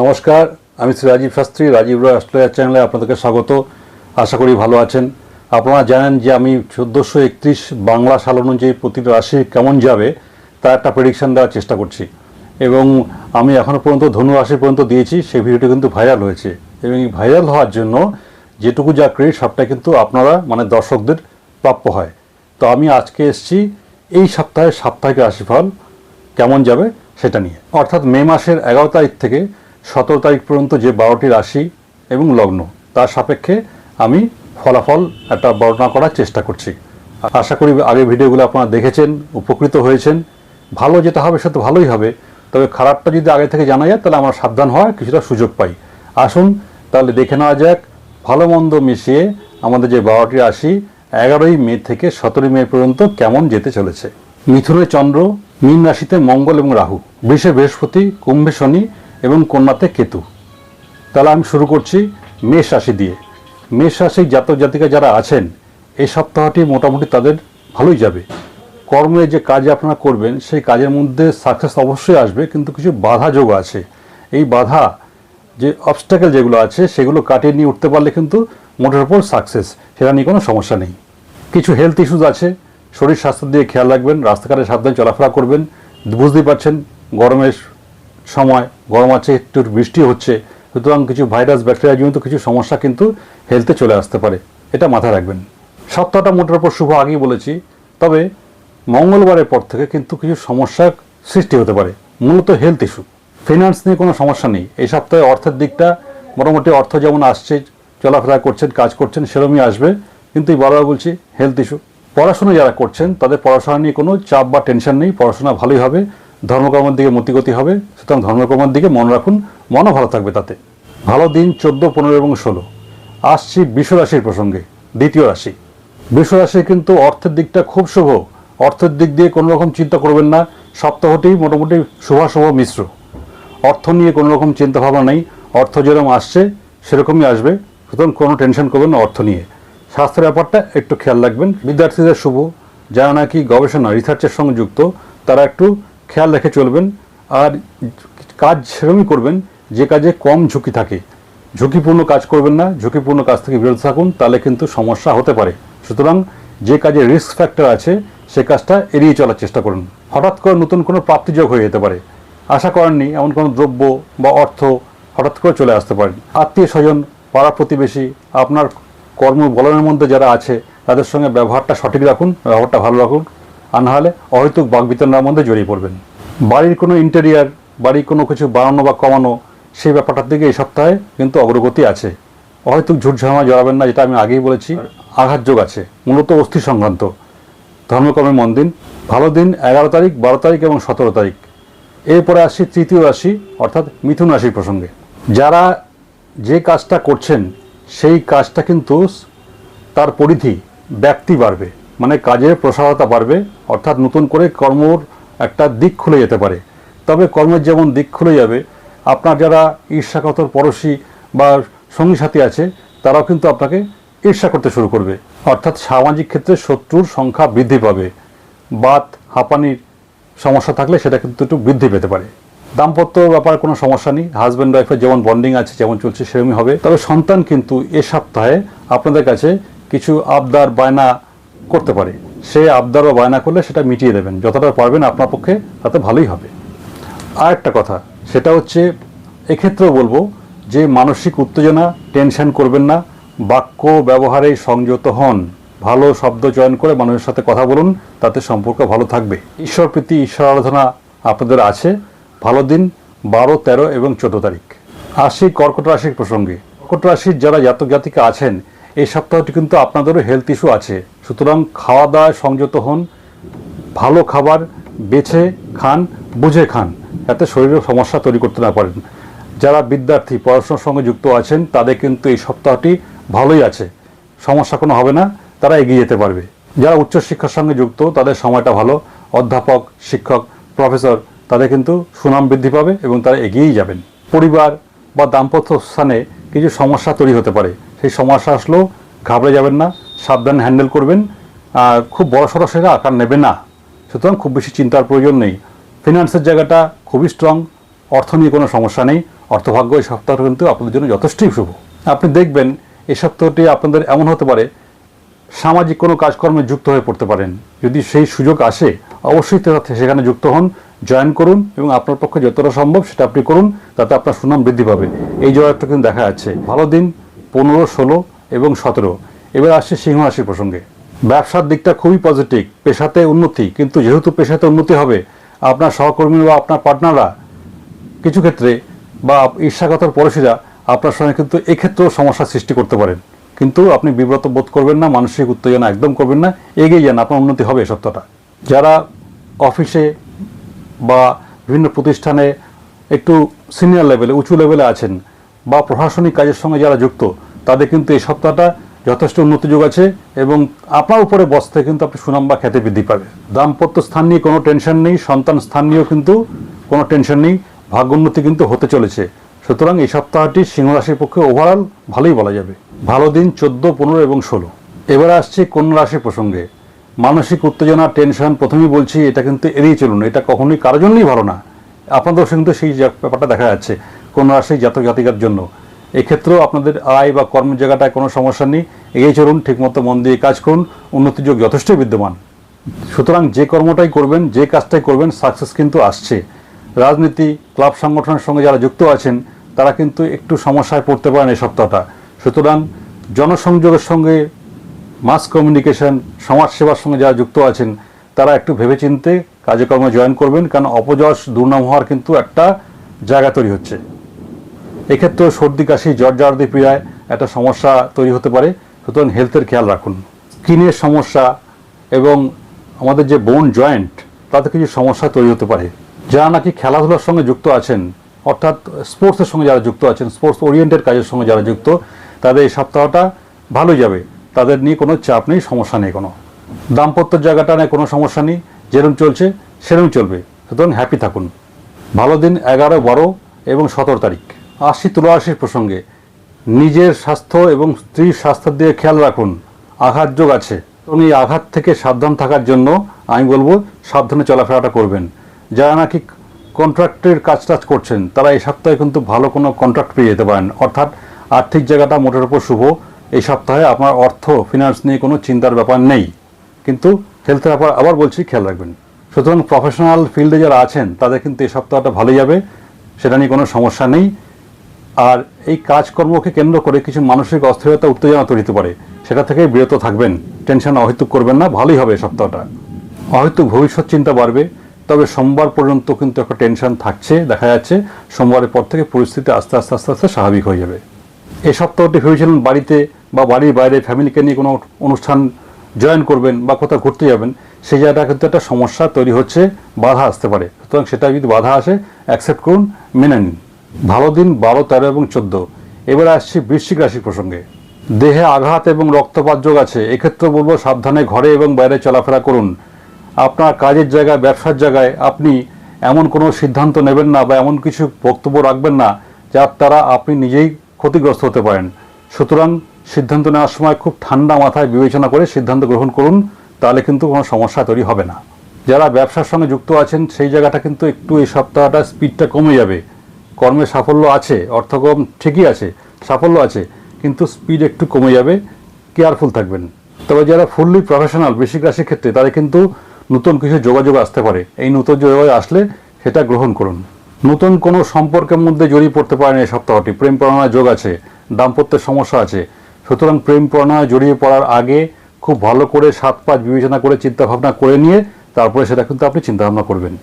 নমস্কার, আমি শ্রী রাজীব শাস্ত্রী, রাজীব রয় অস্ট্রেলিয়া চ্যানেলে আপনাদেরকে স্বাগত। আশা করি ভালো আছেন। আপনারা জানেন যে আমি চোদ্দোশো একত্রিশ বাংলা সাল অনুযায়ী প্রতিটি রাশি কেমন যাবে, তার একটা প্রেডিকশন দেওয়ার চেষ্টা করছি। এবং আমি এখনও পর্যন্ত ধনু রাশি পর্যন্ত দিয়েছি, সেই ভিডিওটি কিন্তু ভাইরাল হয়েছে। এবং এই ভাইরাল হওয়ার জন্য যেটুকু যা ক্রেডিট সবটা কিন্তু আপনারা মানে দর্শকদের প্রাপ্য হয়। তো আমি আজকে এসেছি এই সপ্তাহে সাপ্তাহিক রাশিফল কেমন যাবে সেটা নিয়ে। অর্থাৎ মে মাসের এগারো তারিখ থেকে সতেরো তারিখ পর্যন্ত যে বারোটি রাশি এবং লগ্ন, তার সাপেক্ষে আমি ফলাফল একটা বর্ণনা করার চেষ্টা করছি। আশা করি আগের ভিডিওগুলো আপনারা দেখেছেন, উপকৃত হয়েছেন। ভালো যেটা হবে সেটা ভালোই হবে, তবে খারাপটা যদি আগে থেকে জানা যায়, তাহলে আমরা সাবধান হওয়ার কিছুটা সুযোগ পাই। আসুন তাহলে দেখে নেওয়া যাক, ভালো মন্দ মিশিয়ে আমাদের যে বারোটি রাশি, এগারোই মে থেকে সতেরোই মে পর্যন্ত কেমন যেতে চলেছে। মিথুনে চন্দ্র, মীন রাশিতে মঙ্গল এবং রাহু, বৃষে বৃহস্পতি, কুম্ভে শনি এবং কন্যাতে কেতু। তাহলে আমি শুরু করছি মেষ রাশি দিয়ে। মেষ রাশির জাতক জাতিকা যারা আছেন, এই সপ্তাহটি মোটামুটি তাদের ভালোই যাবে। কর্মে যে কাজ আপনারা করবেন, সেই কাজের মধ্যে সাকসেস অবশ্যই আসবে, কিন্তু কিছু বাধা যোগ আছে। এই বাধা, যে অবস্টাকেল যেগুলো আছে, সেগুলো কাটিয়ে নিয়ে উঠতে পারলে কিন্তু মোটের ওপর সাকসেস সেটা নিয়ে কোনো সমস্যা নেই। কিছু হেলথ ইস্যুজ আছে, শরীর স্বাস্থ্য দিয়ে খেয়াল রাখবেন, রাস্তাঘাটে সাবধানে চলাফেরা করবেন, বুঝতেই পারছেন গরমের সময়, গরম আছে, একটু বৃষ্টি হচ্ছে, সুতরাং কিছু ভাইরাস, ব্যাকটেরিয়া জনিত কিছু সমস্যা কিন্তু হেলথে চলে আসতে পারে। এটা মাথায় রাখবেন। সপ্তাহটা মোটের ওপর শুভ আগেই বলেছি, তবে মঙ্গলবারের পর থেকে কিন্তু কিছু সমস্যার সৃষ্টি হতে পারে, মূলত হেলথ ইস্যু ফিনান্স নিয়ে কোনো সমস্যা নেই। এই সপ্তাহে অর্থের দিকটা, মোটামুটি অর্থ যেমন আসছে, চলাফেরা করছেন, কাজ করছেন সেরকমই আসবে, কিন্তু বারবার বলছি হেলথ ইস্যু পড়াশোনা যারা করছেন, তাদের পড়াশোনা নিয়ে কোনো চাপ বা টেনশন নেই, পড়াশোনা ভালোই হবে। ধর্মকর্মের দিকে মতিগতি হবে, সুতরাং ধর্মকর্মের দিকে মন রাখুন, মনও ভালো থাকবে তাতে। ভালো দিন চোদ্দ, পনেরো এবং ষোলো। আসছি বিশ্ব রাশির প্রসঙ্গে, দ্বিতীয় রাশি। বিশ্ব রাশি কিন্তু অর্থের দিকটা খুব শুভ। অর্থের দিক দিয়ে কোনো রকম চিন্তা করবেন না সপ্তাহটি মোটামুটি শুভাশুভ মিশ্র। অর্থ নিয়ে কোনো রকম চিন্তা ভাবনা নেই, অর্থ যেরকম আসছে, সেরকমই আসবে। সুতরাং কোনো টেনশন করবেন না অর্থ নিয়ে। স্বাস্থ্যের ব্যাপারটা একটু খেয়াল রাখবেন। বিদ্যার্থীদের শুভ। যারা নাকি গবেষণা, রিসার্চের সঙ্গে যুক্ত, তারা একটু খেয়াল রেখে চলবেন আর কাজ সেরকমই করবেন, যে কাজে কম ঝুঁকি থাকে। ঝুঁকিপূর্ণ কাজ করবেন না, ঝুঁকিপূর্ণ কাজ থেকে বিরত থাকুন, তাহলে কিন্তু সমস্যা হতে পারে। সুতরাং যে কাজে রিস্ক ফ্যাক্টর আছে, সে কাজটা এড়িয়ে চলার চেষ্টা করুন। হঠাৎ করে নতুন কোনো প্রাপ্তিযোগ হয়ে যেতে পারে। আশা করেননি, এমন কোনো দ্রব্য বা অর্থ হঠাৎ করে চলে আসতে পারেন আত্মীয় স্বজন, পাড়া প্রতিবেশী, আপনার কর্ম বলনের মধ্যে যারা আছে, তাদের সঙ্গে ব্যবহারটা সঠিক রাখুন, ব্যবহারটা ভালো রাখুন। আর নাহলে অহেতুক বাগবিতণ্ডার মধ্যে জড়িয়ে পড়বেন। বাড়ির কোনো ইন্টেরিয়ার বাড়ির কোনো কিছু বাড়ানো বা কমানো, সেই ব্যাপারটার দিকে এই সপ্তাহে কিন্তু অগ্রগতি আছে। অহেতুক ঝুটঝামা জড়াবেন না, যেটা আমি আগেই বলেছি, আঘাত যোগ আছে, মূলত অস্থি সংক্রান্ত। ধর্মকর্মের মন দিন, ভালো দিন এগারো তারিখ, বারো তারিখ এবং সতেরো তারিখ। এরপরে আসছি তৃতীয় রাশি, অর্থাৎ মিথুন রাশির প্রসঙ্গে। যারা যে কাজটা করছেন, সেই কাজটা কিন্তু তার পরিধি, ব্যাপ্তি বাড়বে। মানে কাজের প্রসারতা বাড়বে, অর্থাৎ নতুন করে কর্মর একটা দিক খুলে যেতে পারে। তবে কর্মের যেমন দিক খুলে যাবে, আপনার যারা ঈর্ষাকতর পড়শি বা সঙ্গী সাথী আছে, তারাও কিন্তু আপনাকে ঈর্ষা করতে শুরু করবে। অর্থাৎ সামাজিক ক্ষেত্রে শত্রুর সংখ্যা বৃদ্ধি পাবে। বাত, হাঁপানির সমস্যা থাকলে সেটা কিন্তু একটু বৃদ্ধি পেতে পারে। দাম্পত্য ব্যাপারে কোনো সমস্যা নেই হাজব্যান্ড ওয়াইফের যেমন বন্ডিং আছে, যেমন চলছে সেরকমই হবে। তবে সন্তান কিন্তু এ সপ্তাহে আপনাদের কাছে কিছু আবদার, বায়না করতে পারে। সে আবদার বা বায়না করলে সেটা মিটিয়ে দেবেন। যতটা পারবেন আপনার পক্ষে তাতে ভালোই হবে। আর একটা কথা, সেটা হচ্ছে এক্ষেত্রেও বলব যে মানসিক উত্তেজনা, টেনশন করবেন না, বাক্য ব্যবহারে সংযত হন, ভালো শব্দ চয়ন করে মানুষের সাথে কথা বলুন, তাতে সম্পর্ক ভালো থাকবে। ঈশ্বর প্রীতি, ঈশ্বর আরাধনা আপনাদের আছে। ভালো দিন, বারো, তেরো এবং চোদ্দ তারিখ। আসি কর্কট রাশির প্রসঙ্গে। কর্কট রাশির যারা জাতক জাতিকা আছেন এই সপ্তাহটি কিন্তু আপনাদেরও হেলথ ইস্যু আছে। সুতরাং খাওয়া দাওয়ায় সংযত হন, ভালো খাবার বেছে খান, বুঝে খান, যাতে শরীরের সমস্যা তৈরি করতে না পারেন। যারা বিদ্যার্থী, পড়াশোনার সঙ্গে যুক্ত আছেন, তাদের কিন্তু এই সপ্তাহটি ভালোই আছে। সমস্যা কোনো হবে না, তারা এগিয়ে যেতে পারবে। যারা উচ্চশিক্ষার সঙ্গে যুক্ত, তাদের সময়টা ভালো। অধ্যাপক, শিক্ষক প্রফেসর তাদের কিন্তু সুনাম বৃদ্ধি পাবে এবং তারা এগিয়েই যাবেন। পরিবার বা দাম্পত্য স্থানে কিছু সমস্যা তৈরি হতে পারে। সেই সমস্যা আসলেও ঘাবড়ে যাবেন না, সাবধানে হ্যান্ডেল করবেন। আর খুব বড় সড়ো সেটা আকার নেবে না। সুতরাং খুব বেশি চিন্তার প্রয়োজন নেই। ফিনান্সের জায়গাটা খুবই স্ট্রং অর্থ নিয়ে কোনো সমস্যা নেই। অর্থভাগ্য এই সপ্তাহটা কিন্তু আপনাদের জন্য যথেষ্টই শুভ। আপনি দেখবেন, এই সপ্তাহটি আপনাদের এমন হতে পারে, সামাজিক কোনো কাজকর্মে যুক্ত হয়ে পড়তে পারেন। যদি সেই সুযোগ আসে, অবশ্যই সেখানে যুক্ত হন জয়েন করুন এবং আপনার পক্ষে যতটা সম্ভব সেটা আপনি করুন, তাতে আপনার সুনাম বৃদ্ধি পাবে। এই জবাবটা কিন্তু দেখা যাচ্ছে। ভালো দিন পনেরো, ষোলো এবং সতেরো। এবার আসছে সিংহ রাশির প্রসঙ্গে। ব্যবসার দিকটা খুবই পজিটিভ পেশাতে উন্নতি, কিন্তু যেহেতু পেশাতে উন্নতি হবে, আপনার সহকর্মী বা আপনার পার্টনাররা কিছু ক্ষেত্রে বা ঈর্ষাগতর পড়োশিরা আপনার সঙ্গে কিন্তু এক্ষেত্রেও সমস্যার সৃষ্টি করতে পারেন। কিন্তু আপনি বিব্রত বোধ করবেন না, মানসিক উত্তেজনা একদম করবেন না, এগিয়ে যান, আপনার উন্নতি হবে সপ্তাহটা। যারা অফিসে বা বিভিন্ন প্রতিষ্ঠানে একটু সিনিয়র লেভেলে উঁচু লেভেলে আছেন বা প্রশাসনিক কাজের সঙ্গে যারা যুক্ত তাদের কিন্তু এই সপ্তাহটা যথেষ্ট উন্নতি যোগ আছে এবং আপনার উপরে বসতে কিন্তু আপনি সুনাম বা খ্যাতি বৃদ্ধি পাবে। দাম্পত্য স্থান নিয়ে কোনো টেনশন নেই, সন্তান স্থান নিয়েও কিন্তু কোনো টেনশন নেই ভাগ্যোন্নতি কিন্তু হতে চলেছে। সুতরাং এই সপ্তাহটি সিংহ রাশির পক্ষে ওভারঅল ভালোই বলা যাবে। ভালো দিন চোদ্দ, পনেরো এবং ষোলো। এবার আসছে কন্যা রাশির প্রসঙ্গে। মানসিক উত্তেজনা টেনশন প্রথমেই বলছি এটা কিন্তু এড়িয়ে চলুন, এটা কখনোই কারোর জন্যই ভালো না। আপনাদের কিন্তু সেই ব্যাপারটা দেখা যাচ্ছে কোন রাশি জাতক জাতিকার জন্য। এক্ষেত্রেও আপনাদের আয় বা কর্মের জায়গাটায় কোনো সমস্যা নেই। এগিয়ে চলুন, ঠিকমতো মন দিয়ে কাজ করুন উন্নতির যোগ যথেষ্টই বিদ্যমান। সুতরাং যে কর্মটাই করবেন, যে কাজটাই করবেন সাকসেস কিন্তু আসছে। রাজনীতি, ক্লাব সংগঠনের সঙ্গে যারা যুক্ত আছেন, তারা কিন্তু একটু সমস্যায় পড়তে পারেন এই সপ্তাহটা। সুতরাং জনসংযোগের সঙ্গে মাস কমিউনিকেশন সমাজসেবার সঙ্গে যারা যুক্ত আছেন, তারা একটু ভেবেচিন্তে কাজকর্মে জয়েন করবেন, কারণ অপযশ, দুর্নাম হওয়ার কিন্তু একটা জায়গা তৈরি হচ্ছে। এক্ষেত্রেও সর্দি, কাশি জ্বর জারদি পীড়ায় একটা সমস্যা তৈরি হতে পারে। সুতরাং হেলথের খেয়াল রাখুন। স্কিনের সমস্যা এবং আমাদের যে বোন জয়েন্ট তাতে কিছু সমস্যা তৈরি হতে পারে। যারা নাকি খেলাধুলার সঙ্গে যুক্ত আছেন, অর্থাৎ স্পোর্টসের সঙ্গে যারা যুক্ত আছেন স্পোর্টস ওরিয়েন্টেড কাজের সঙ্গে যারা যুক্ত, তাদের এই সপ্তাহটা ভালোই যাবে। তাদের নিয়ে কোনো চাপ নেই, সমস্যা নেই কোনো। দাম্পত্যের জায়গাটা নিয়ে কোনো সমস্যা নেই যেরকম চলছে সেরকম চলবে। সুতরাং হ্যাপি থাকুন। ভালো দিন এগারো, বারো এবং সতেরো তারিখ। আশি তুলা আশির প্রসঙ্গে, নিজের স্বাস্থ্য এবং স্ত্রীর স্বাস্থ্যের দিকে খেয়াল রাখুন, আঘাত যোগ আছে। এবং এই আঘাত থেকে সাবধান থাকার জন্য, আমি বলব, সাবধানে চলাফেরাটা করবেন। যারা নাকি কন্ট্রাক্টের কাজ টাজ করছেন, তারা এই সপ্তাহে কিন্তু ভালো কোনো কন্ট্রাক্ট পেয়ে যেতে পারেন। অর্থাৎ, আর্থিক জায়গাটা মোটের উপর শুভ। এই সপ্তাহে আপনার অর্থ ফিনান্স নিয়ে কোনো চিন্তার ব্যাপার নেই। কিন্তু হেলথের ব্যাপার আবার বলছি, খেয়াল রাখবেন। সুতরাং প্রফেশনাল ফিল্ডে যারা আছেন, তাদের কিন্তু এই সপ্তাহটা ভালো যাবে। সেটা নিয়ে কোনো সমস্যা নেই। আর এই কাজকর্মকে কেন্দ্র করে কিছু মানসিক অস্থিরতা, উত্তেজনা তৈরি পারে। সেটা থেকে বিরত থাকবেন। টেনশন, অহেতুক করবেন না। ভালোই হবে সপ্তাহটা। অহেতুক ভবিষ্যৎ চিন্তা বাড়বে, তবে সোমবার পর্যন্ত কিন্তু একটা টেনশন থাকছে, দেখা যাচ্ছে। সোমবারের পর থেকে পরিস্থিতি আস্তে আস্তে আস্তে আস্তে স্বাভাবিক হয়ে যাবে। এই সপ্তাহটি ভেবেছিলেন বাড়িতে বা বাড়ির বাইরে ফ্যামিলিকে নিয়ে কোনো অনুষ্ঠান জয়েন করবেন বা কোথাও ঘুরতে যাবেন, সেই জায়গাটা কিন্তু একটা সমস্যা তৈরি হচ্ছে। বাধা আসতে পারে। সুতরাং সেটা যদি বাধা আসে, অ্যাকসেপ্ট করুন, মেনে নিন। ভালো দিন, বারো, তেরো এবং চোদ্দ। এবারে আসছি বৃশ্চিক রাশির প্রসঙ্গে। দেহে আঘাত এবং রক্তপাত যোগ আছে এক্ষেত্রে বলব সাবধানে ঘরে এবং বাইরে চলাফেরা করুন। আপনার কাজের জায়গায়, ব্যবসার জায়গায় আপনি এমন কোনো সিদ্ধান্ত নেবেন না বা এমন কিছু বক্তব্য রাখবেন না যার দ্বারা আপনি নিজেই ক্ষতিগ্রস্ত হতে পারেন। সুতরাং সিদ্ধান্ত নেওয়ার সময় খুব ঠান্ডা মাথায় বিবেচনা করে সিদ্ধান্ত গ্রহণ করুন, তাহলে কিন্তু কোনো সমস্যা তৈরি হবে না। যারা ব্যবসার সঙ্গে যুক্ত আছেন, সেই জায়গাটা কিন্তু একটু এই সপ্তাহটা স্পিডটা কমে যাবে। কর্মে সাফল্য আছে অর্থকম ঠিকই আছে, সাফল্য আছে, কিন্তু স্পিড একটু কমে যাবে কেয়ারফুল থাকবেন। তবে যারা ফুললি প্রফেশনাল বেশিক রাশির ক্ষেত্রে তাদের কিন্তু নতুন কিছু যোগাযোগ আসতে পারে। এই নতুন যোগাযোগ আসলে সেটা গ্রহণ করুন। নতুন কোনো সম্পর্কের মধ্যে জড়িয়ে পড়তে পারেন এই সপ্তাহটি। প্রেম প্রণয় যোগ আছে, দাম্পত্যের সমস্যা আছে। সুতরাং প্রেম প্রণয় জড়িয়ে পড়ার আগে খুব ভালো করে সাত পাঁচ বিবেচনা করে চিন্তাভাবনা করে নিয়ে, তারপরে সেটা কিন্তু আপনি চিন্তা ভাবনা করবেন।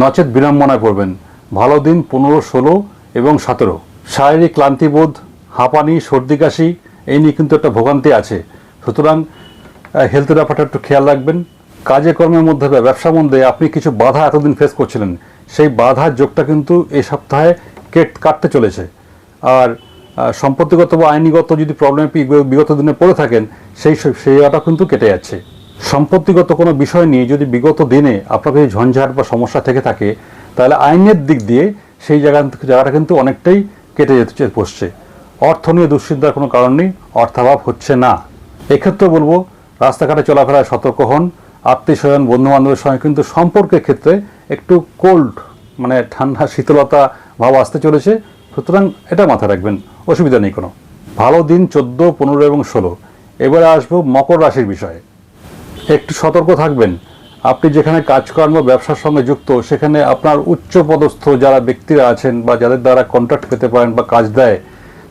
নচেত বিড়ম্বনায় পড়বেন। ভালো দিন পনেরো, ষোলো এবং সতেরো। শারীরিক ক্লান্তিবোধ, হাঁপানি, সর্দি কাশি, এই নিয়ে কিন্তু একটা ভোগান্তি আছে। সুতরাং হেলথের ব্যাপারটা একটু খেয়াল রাখবেন। কাজে কর্মের মধ্যে বা ব্যবসা মধ্যে আপনি কিছু বাধা এতদিন ফেস করছিলেন, সেই বাধার যোগটা কিন্তু এই সপ্তাহে কেট, কাটতে চলেছে। আর সম্পত্তিগত বা আইনিগত যদি প্রবলেম বিগত দিনে পড়ে থাকেন, সেই সেইটা কিন্তু কেটে যাচ্ছে। সম্পত্তিগত কোনো বিষয় নিয়ে যদি বিগত দিনে আপনার কাছে ঝঞ্ঝাট বা সমস্যা থেকে থাকে তাহলে আইনের দিক দিয়ে সেই জায়গা জায়গাটা কিন্তু অনেকটাই কেটে যেতে বসছে। অর্থ নিয়ে দুশ্চিন্তার কোনো কারণ নেই, অর্থাভাব হচ্ছে না। এক্ষেত্রে বলব, রাস্তাঘাটে চলাফেরায় সতর্ক হন আত্মীয় স্বজন বন্ধু বান্ধবের সঙ্গে কিন্তু সম্পর্কের ক্ষেত্রে একটু কোল্ড মানে ঠান্ডা, শীতলতা ভাব আসতে চলেছে। সুতরাং এটা মাথায় রাখবেন, অসুবিধা নেই কোনো। ভালো দিন চোদ্দ, পনেরো এবং ষোলো। এবারে আসব মকর রাশির বিষয়ে। একটু সতর্ক থাকবেন আপনি যেখানে কাজকর্ম, ব্যবসার সঙ্গে যুক্ত, সেখানে আপনার উচ্চ পদস্থ যারা ব্যক্তিরা আছেন বা যাদের দ্বারা কন্ট্রাক্ট পেতে পারেন বা কাজ দেয়,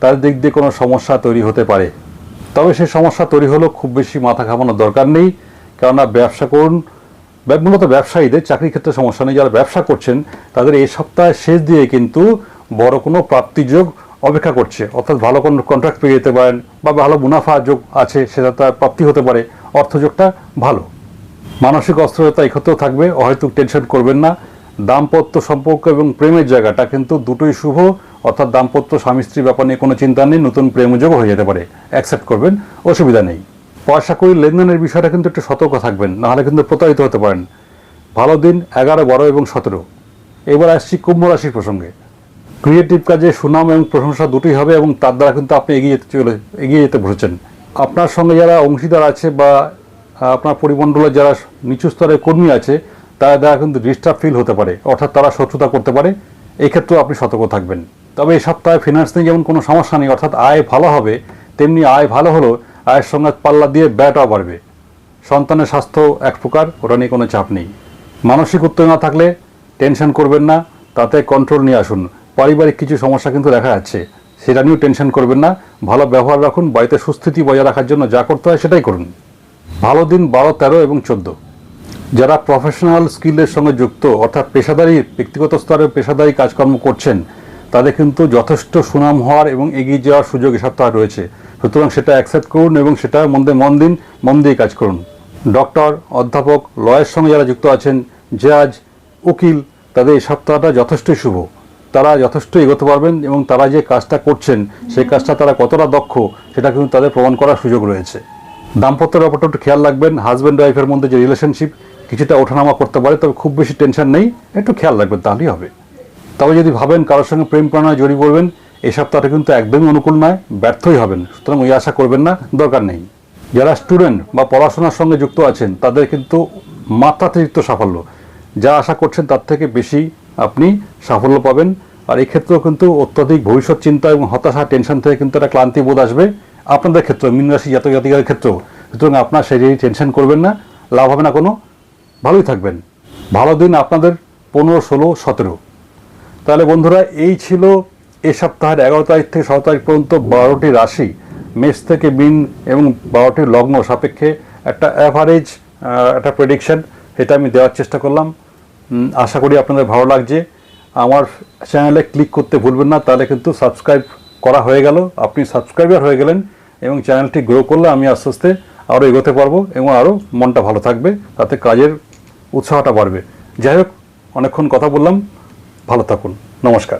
তাদের দিক দিয়ে কোনো সমস্যা তৈরি হতে পারে। তবে সেই সমস্যা তৈরি হলেও খুব বেশি মাথা ঘামানোর দরকার নেই। কেননা ব্যবসা করুন মূলত ব্যবসায়ীদের চাকরির ক্ষেত্রে সমস্যা নেই। যারা ব্যবসা করছেন, তাদের এই সপ্তাহের শেষ দিয়ে কিন্তু বড় কোনো প্রাপ্তিযোগ অপেক্ষা করছে। অর্থাৎ ভালো কোনো কন্ট্রাক্ট পেয়ে যেতে পারেন বা ভালো মুনাফা যোগ আছে, সেটা তার প্রাপ্তি হতে পারে। অর্থযোগটা ভালো। মানসিক অস্থিরতা এক্ষেত্রেও থাকবে, অহেতুক টেনশন করবেন না। দাম্পত্য সম্পর্ক এবং প্রেমের জায়গাটা কিন্তু দুটোই শুভ, অর্থাৎ দাম্পত্য স্বামী স্ত্রী ব্যাপার নিয়ে কোনো চিন্তা নেই, নতুন প্রেমযোগ হয়ে যেতে পারে। অ্যাকসেপ্ট করবেন, অসুবিধা নেই। পয়সা করি লেনদেনের বিষয়টা কিন্তু একটু সতর্ক থাকবেন, নাহলে কিন্তু প্রতারিত হতে পারেন। ভালো দিন, এগারো, বারো এবং সতেরো। এবার আসছি কুম্ভ রাশির প্রসঙ্গে। ক্রিয়েটিভ কাজে সুনাম এবং প্রশংসা দুটোই হবে এবং তার দ্বারা কিন্তু আপনি এগিয়ে যেতে চলে, এগিয়ে যেতে বসেছেন। আপনার সঙ্গে যারা অংশীদার আছে বা আপনার পরিমণ্ডলের যারা নিচু স্তরের কর্মী আছে, তারা দ্বারা কিন্তু ডিস্টার্ব ফিল হতে পারে। অর্থাৎ তারা শত্রুতা করতে পারে। এই ক্ষেত্রেও আপনি সতর্ক থাকবেন। তবে এই সপ্তাহে ফিনান্স নিয়ে যেমন কোনো সমস্যা নেই, অর্থাৎ আয় ভালো হবে, তেমনি আয় ভালো হলেও আয়ের সঙ্গে পাল্লা দিয়ে ব্যয়টাও বাড়বে। সন্তানের স্বাস্থ্য এক প্রকার, ওটা নিয়ে কোনো চাপ নেই। মানসিক উত্তেজনা থাকলে টেনশন করবেন না, তাতে কন্ট্রোল নিয়ে আসুন। পারিবারিক কিছু সমস্যা কিন্তু দেখা যাচ্ছে, সেটা নিয়েও টেনশন করবেন না। ভালো ব্যবহার রাখুন, বাড়িতে সুস্থিতি বজায় রাখার জন্য যা করতে হয় সেটাই করুন। ভালো দিন বারো, তেরো এবং চোদ্দ। যারা প্রফেশনাল স্কিলের সঙ্গে যুক্ত, অর্থাৎ পেশাদারি, ব্যক্তিগত স্তরে পেশাদারি কাজকর্ম করছেন, তাদের কিন্তু যথেষ্ট সুনাম হওয়ার এবং এগিয়ে যাওয়ার সুযোগ এ সপ্তাহে রয়েছে। সুতরাং সেটা অ্যাকসেপ্ট করুন এবং সেটা মন্দে মন দিন, মন দিয়ে কাজ করুন। ডক্টর, অধ্যাপক, লয়ের সঙ্গে যারা যুক্ত আছেন জাজ উকিল, তাদের এই সপ্তাহটা যথেষ্টই শুভ। তারা যথেষ্ট এগোতে পারবেন এবং তারা যে কাজটা করছেন, সেই কাজটা তারা কতটা দক্ষ, সেটা কিন্তু তাদের প্রমাণ করার সুযোগ রয়েছে। দাম্পত্যের ব্যাপারটা একটু খেয়াল রাখবেন হাজব্যান্ড ওয়াইফের মধ্যে যে রিলেশনশিপ কিছুটা ওঠানামা করতে পারে, তবে খুব বেশি টেনশন নেই, একটু খেয়াল রাখবেন, তাহলেই হবে। তবে যদি ভাবেন কারোর সঙ্গে প্রেম প্রণয় জড়িয়ে পড়বেন এই সপ্তাহটা কিন্তু একদমই অনুকূল নয়, ব্যর্থই হবেন, সুতরাং ওই আশা করবেন না, দরকার নেই। যারা স্টুডেন্ট বা পড়াশোনার সঙ্গে যুক্ত আছেন, তাদের কিন্তু মাত্রাতিরিক্ত সাফল্য। যা আশা করছেন, তার থেকে বেশি আপনি সাফল্য পাবেন। আর এই ক্ষেত্রেও কিন্তু অত্যাধিক ভবিষ্যৎ চিন্তা এবং হতাশা টেনশন থেকে কিন্তু একটা ক্লান্তি বোধ আসবে। আপনাদের ক্ষেত্রে মীন রাশি জাতক জাতিকার ক্ষেত্রেও, সুতরাং আপনার সেই টেনশন করবেন না, লাভ হবে না কোনো, ভালোই থাকবেন। ভালো দিন আপনাদের পনেরো, ষোলো, সতেরো। তাহলে বন্ধুরা, এই ছিল এ সপ্তাহের এগারো তারিখ থেকে সতেরো তারিখ পর্যন্ত বারোটি রাশি, মেষ থেকে মিন এবং বারোটি লগ্ন সাপেক্ষে একটা অ্যাভারেজ একটা প্রেডিকশন এটা আমি দেওয়ার চেষ্টা করলাম। আশা করি আপনাদের ভালো লাগছে। আমার চ্যানেলে ক্লিক করতে ভুলবেন না, তাহলে কিন্তু সাবস্ক্রাইব করা হয়ে গেল। আপনি সাবস্ক্রাইবার হয়ে গেলেন এবং চ্যানেলটি গ্রো করলে আমি আস্তে আস্তে আরও এগোতে পারব এবং আরও মনটা ভালো থাকবে, তাতে কাজের উৎসাহটা বাড়বে। যাই হোক, অনেকক্ষণ কথা বললাম। ভালো থাকুন। নমস্কার।